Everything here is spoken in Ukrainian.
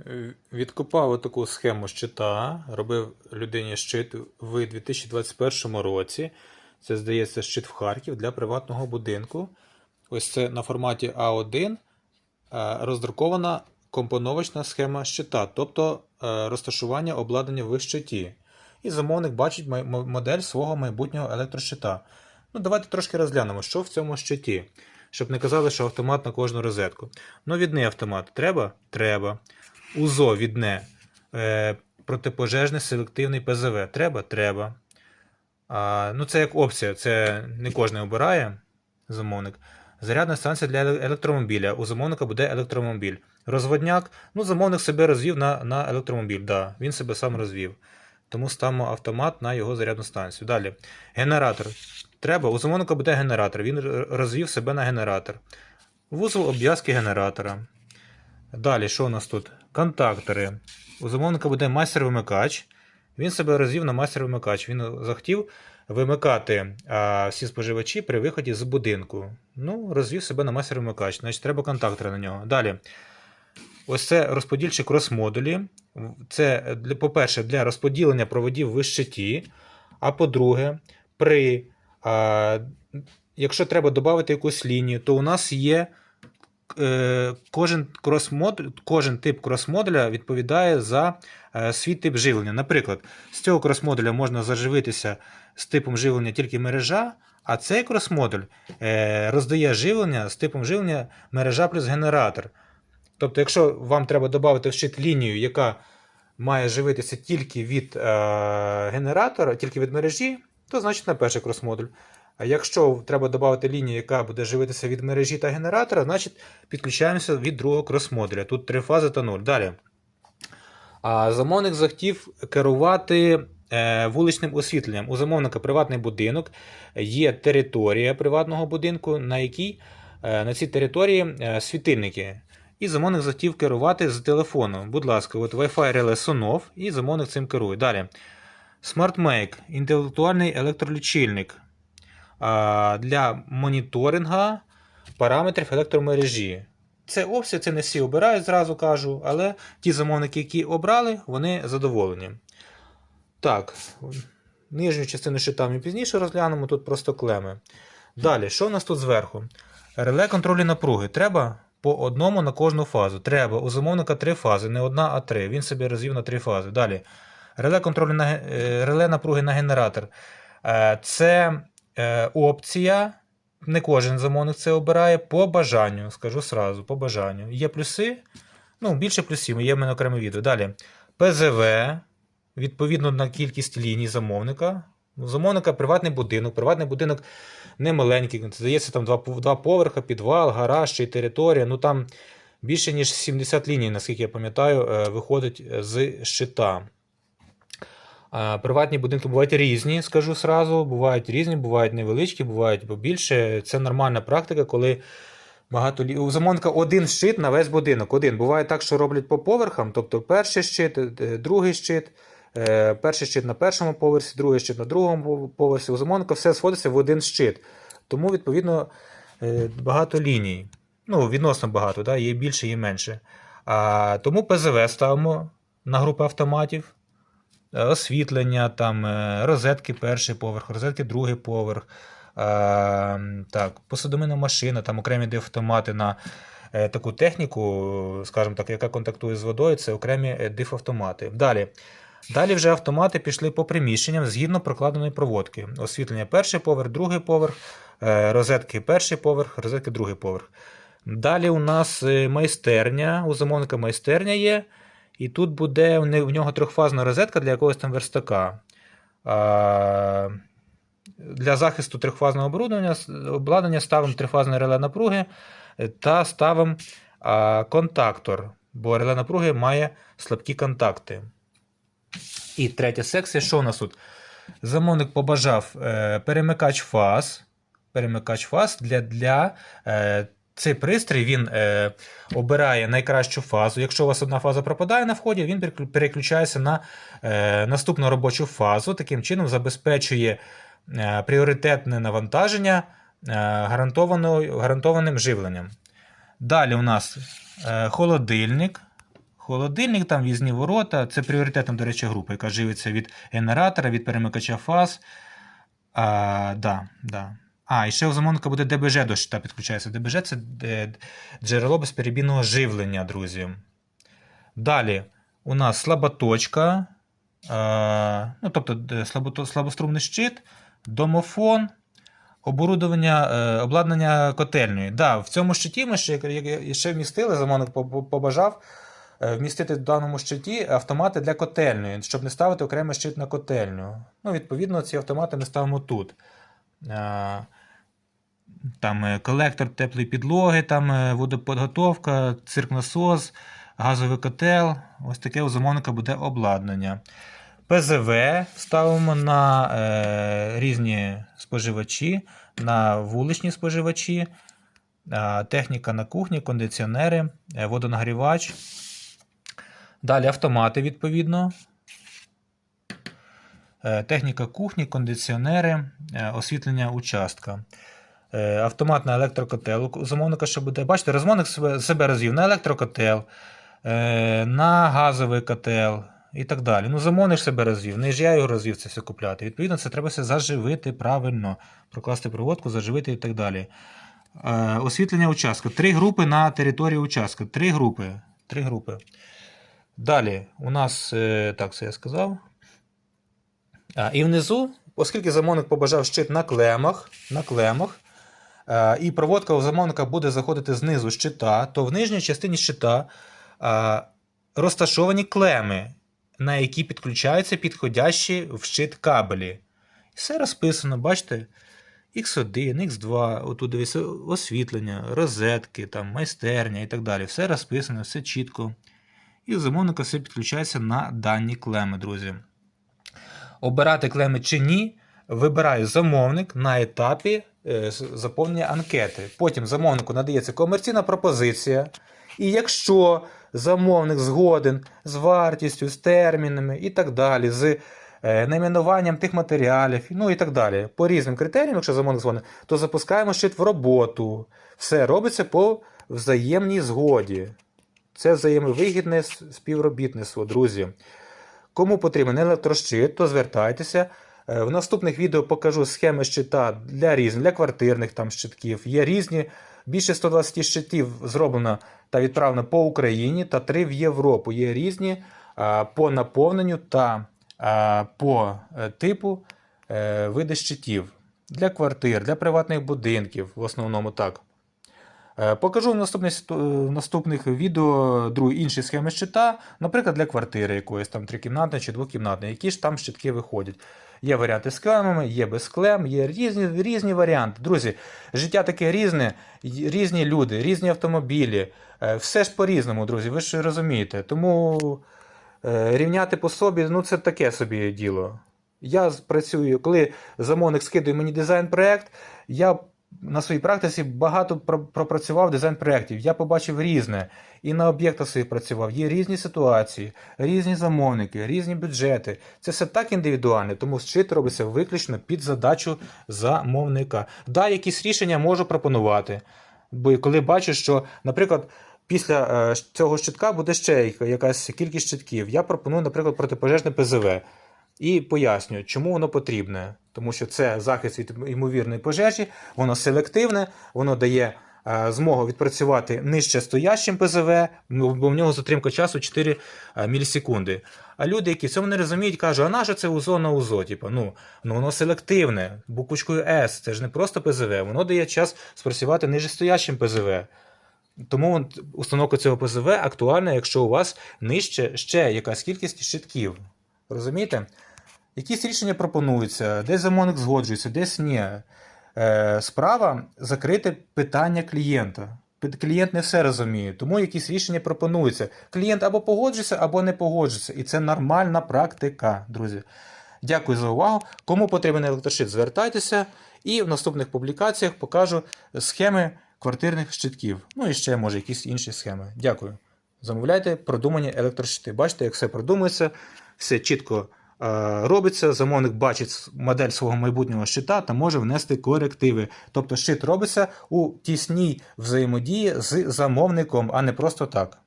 Е, Відкопав таку схему щита, робив людині щит в 2021 році. Це, здається, щит в Харків для приватного будинку. Ось це на форматі А1 е, роздрукована компоновочна схема щита, тобто е, розташування обладнання в щиті. І замовник бачить модель свого майбутнього електрощита. Ну, давайте трошки розглянемо, що в цьому щиті. Щоб не казали, що автомат на кожну розетку. Ну, відний автомат треба? Треба. УЗО відне. Е, протипожежний селективний ПЗВ. Треба? Треба. А, ну, це як опція, це не кожен обирає замовник. Зарядна станція для електромобіля. У замовника буде електромобіль. Розводняк. Ну, замовник себе розвів на, на електромобіль. Да, він себе сам розвів. Тому ставимо автомат на його зарядну станцію. Далі. Генератор. Треба. У замовника буде генератор. Він розвів себе на генератор. Вузол обв'язки генератора. Далі, що у нас тут? Контактори. У замовника буде майстер-вимикач. Він себе розвів на майстер-вимикач. Він захотів вимикати а, всі споживачі при виході з будинку. Ну, розвів себе на майстер-вимикач. Значить, треба контактори на нього. Далі. Ось це розподільчі крос-модулі. Це, по-перше, для розподілення проводів в щиті. А по-друге, при, а, якщо треба додати якусь лінію, то у нас є кожен, крос-модуль, кожен тип крос-модуля відповідає за е, свій тип живлення. Наприклад, з цього крос-модуля можна заживитися з типом живлення тільки мережа, а цей крос-модуль е, роздає живлення з типом живлення мережа плюс генератор. Тобто, якщо вам треба додати в щит лінію, яка має живитися тільки від е, генератора, тільки від мережі, то значить на перший крос-модуль. А якщо треба додати лінію, яка буде живитися від мережі та генератора, значить підключаємося від другого крос-модуля. Тут три фази та нуль. Далі. А замовник захотів керувати е, вуличним освітленням. У замовника приватний будинок, є територія приватного будинку, на якій е, на цій території е, світильники. І замовник захотів керувати з телефону. Будь ласка, от Wi-Fi реле Sonov, і замовник цим керує. Далі. SmartMake інтелектуальний електролічильник для моніторинга параметрів електромережі. Це опція, це не всі обирають, зразу кажу, але ті замовники, які обрали, вони задоволені. Так, нижню частину щита ми пізніше розглянемо, тут просто клеми. Далі, що у нас тут зверху? Реле контролю напруги. Треба по одному на кожну фазу. Треба. У замовника три фази, не одна, а три. Він собі розвів на три фази. Далі. Реле контролю на е, реле напруги на генератор. Е, Це е, опція. Не кожен замовник це обирає по бажанню. Скажу сразу, по бажанню. Є плюси. Ну, більше плюсів, є в мене окреме відео. Далі. ПЗВ. Відповідно на кількість ліній замовника. У замовника приватний будинок. Приватний будинок не маленький. Здається, там два, два поверха, підвал, гараж чи територія. Ну там більше ніж 70 ліній, наскільки я пам'ятаю, виходить з щита. Приватні будинки бувають різні, скажу сразу. Бувають різні, бувають невеличкі, бувають побільше. Це нормальна практика, коли багато у замовника один щит на весь будинок. Один. Буває так, що роблять по поверхам, тобто перший щит, е, другий щит. е, Перший щит на першому поверсі, другий щит на другому поверсі. У замовника все сходиться в один щит. Тому, відповідно, е, багато ліній. Ну, відносно багато, да? є більше, є менше. А, тому ПЗВ ставимо на групи автоматів. Е, Освітлення, там, е, розетки перший поверх, розетки другий поверх. Е, так, посудомийна машина, там окремі де автомати на таку техніку, скажімо так, яка контактує з водою, це окремі дифавтомати. Далі. Далі вже автомати пішли по приміщенням згідно прокладеної проводки. Освітлення перший поверх, другий поверх, розетки перший поверх, розетки другий поверх. Далі у нас майстерня, у замовника майстерня є. І тут буде в нього трьохфазна розетка для якогось там верстака. Для захисту трьохфазного обладнання, обладнання ставимо трифазне реле напруги та ставимо контактор, бо реле напруги має слабкі контакти. І третя секція, що у нас тут? Замовник побажав е, перемикач фаз. Перемикач фаз для, для е, цей пристрій він е, обирає найкращу фазу. Якщо у вас одна фаза пропадає на вході, він переключається на е, наступну робочу фазу. Таким чином забезпечує е, пріоритетне навантаження е, гарантованим живленням. Далі у нас е, холодильник. холодильник, там в'їзні ворота. Це пріоритетна, до речі, група, яка живиться від генератора, від перемикача фаз. А, да, да. А, і ще у замовника буде ДБЖ до щита підключається. ДБЖ це е, джерело безперебійного живлення, друзі. Далі у нас слаботочка, е, ну, тобто слабострумний щит, домофон, оборудовання, е, обладнання котельної. Да, в цьому щиті ми ще, ще вмістили, замовник по- по- побажав е, вмістити в даному щиті автомати для котельної, щоб не ставити окремий щит на котельню. Ну, відповідно, ці автомати ми ставимо тут. Там е, колектор теплої підлоги, там е, водоподготовка, цирк-насос, газовий котел. Ось таке у замовника буде обладнання. ПЗВ ставимо на е, різні споживачі, на вуличні споживачі, е, техніка на кухні, кондиціонери, е, водонагрівач. Далі автомати, відповідно. Е, техніка кухні, кондиціонери, освітлення участка. Е, Автомат на електрокотел. У замовника що буде. Бачите, розмовник себе, себе розвів на електрокотел, е, на газовий котел і так далі. Ну, замовник себе розвів. Не ж я його розвів це все купляти. Відповідно, це треба все заживити правильно, прокласти проводку, заживити і так далі. Е, Освітлення участка. Три групи на території участка. Три групи. Три групи. Далі у нас, так, це я сказав. А, і внизу, оскільки замовник побажав щит на клемах, на клемах, і проводка у замовника буде заходити знизу щита, то в нижній частині щита е, розташовані клеми, на які підключаються підходящі в щит кабелі. Все розписано, бачите? X1, X2, отут дивіться, освітлення, розетки, там, майстерня і так далі. Все розписано, все чітко. І у замовника все підключається на дані клеми, друзі обирати клеми чи ні, вибирає замовник на етапі е, заповнення анкети. Потім замовнику надається комерційна пропозиція. І якщо замовник згоден з вартістю, з термінами і так далі, з е, найменуванням тих матеріалів, ну і так далі, по різним критеріям, якщо замовник згоден, то запускаємо щит в роботу. Все робиться по взаємній згоді. Це взаємовигідне співробітництво, друзі. Кому потрібен електрощит, то звертайтеся. Е, В наступних відео покажу схеми щита для різних, для квартирних там щитків. Є різні. Більше 120 щитів зроблено та відправлено по Україні та 3 в Європу. Є різні по наповненню та по е, типу е, види щитів для квартир, для приватних будинків, в основному так. Е, Покажу в наступних, в наступних відео другі інші схеми щита, наприклад, для квартири якоїсь там трикімнатної чи двокімнатної, які ж там щитки виходять. Є варіанти з клемами, є без клем, є різні, різні варіанти. Друзі, життя таке різне, різні люди, різні автомобілі. Е, Все ж по-різному, друзі, ви ж розумієте. Тому е, рівняти по собі, ну це таке собі діло. Я працюю, коли замовник скидує мені дизайн-проект, я на своїй практиці багато пропрацював дизайн-проєктів. Я побачив різне. І на об'єктах своїх працював. Є різні ситуації, різні замовники, різні бюджети. Це все так індивідуально, тому щит робиться виключно під задачу замовника. Да, якісь рішення можу пропонувати. Бо коли бачу, що, наприклад, після е, цього щитка буде ще якась кількість щитків, я пропоную, наприклад, протипожежне ПЗВ. І пояснюю, чому воно потрібне. Тому що це захист від ймовірної пожежі, воно селективне, воно дає е, змогу відпрацювати нижче стоящим ПЗВ, ну, бо в нього затримка часу 4 е, мілісекунди. А люди, які цього не розуміють, кажуть, а нащо це УЗО на УЗО? Типу, ну, ну воно селективне, буквочкою С, це ж не просто ПЗВ, воно дає час спрацювати нижестоящим ПЗВ. Тому установка цього ПЗВ актуальна, якщо у вас нижче ще якась кількість щитків. Розумієте? Якісь рішення пропонуються, десь замовник згоджується, десь ні. Е, справа закрити питання клієнта. Клієнт не все розуміє, тому якісь рішення пропонуються. Клієнт або погоджується, або не погоджується. І це нормальна практика, друзі. Дякую за увагу. Кому потрібен електрошит, звертайтеся. І в наступних публікаціях покажу схеми квартирних щитків. Ну і ще, може, якісь інші схеми. Дякую. Замовляйте продумані електрощити. Бачите, як все продумується, все чітко робиться. Замовник бачить модель свого майбутнього щита та може внести корективи. Тобто щит робиться у тісній взаємодії з замовником, а не просто так.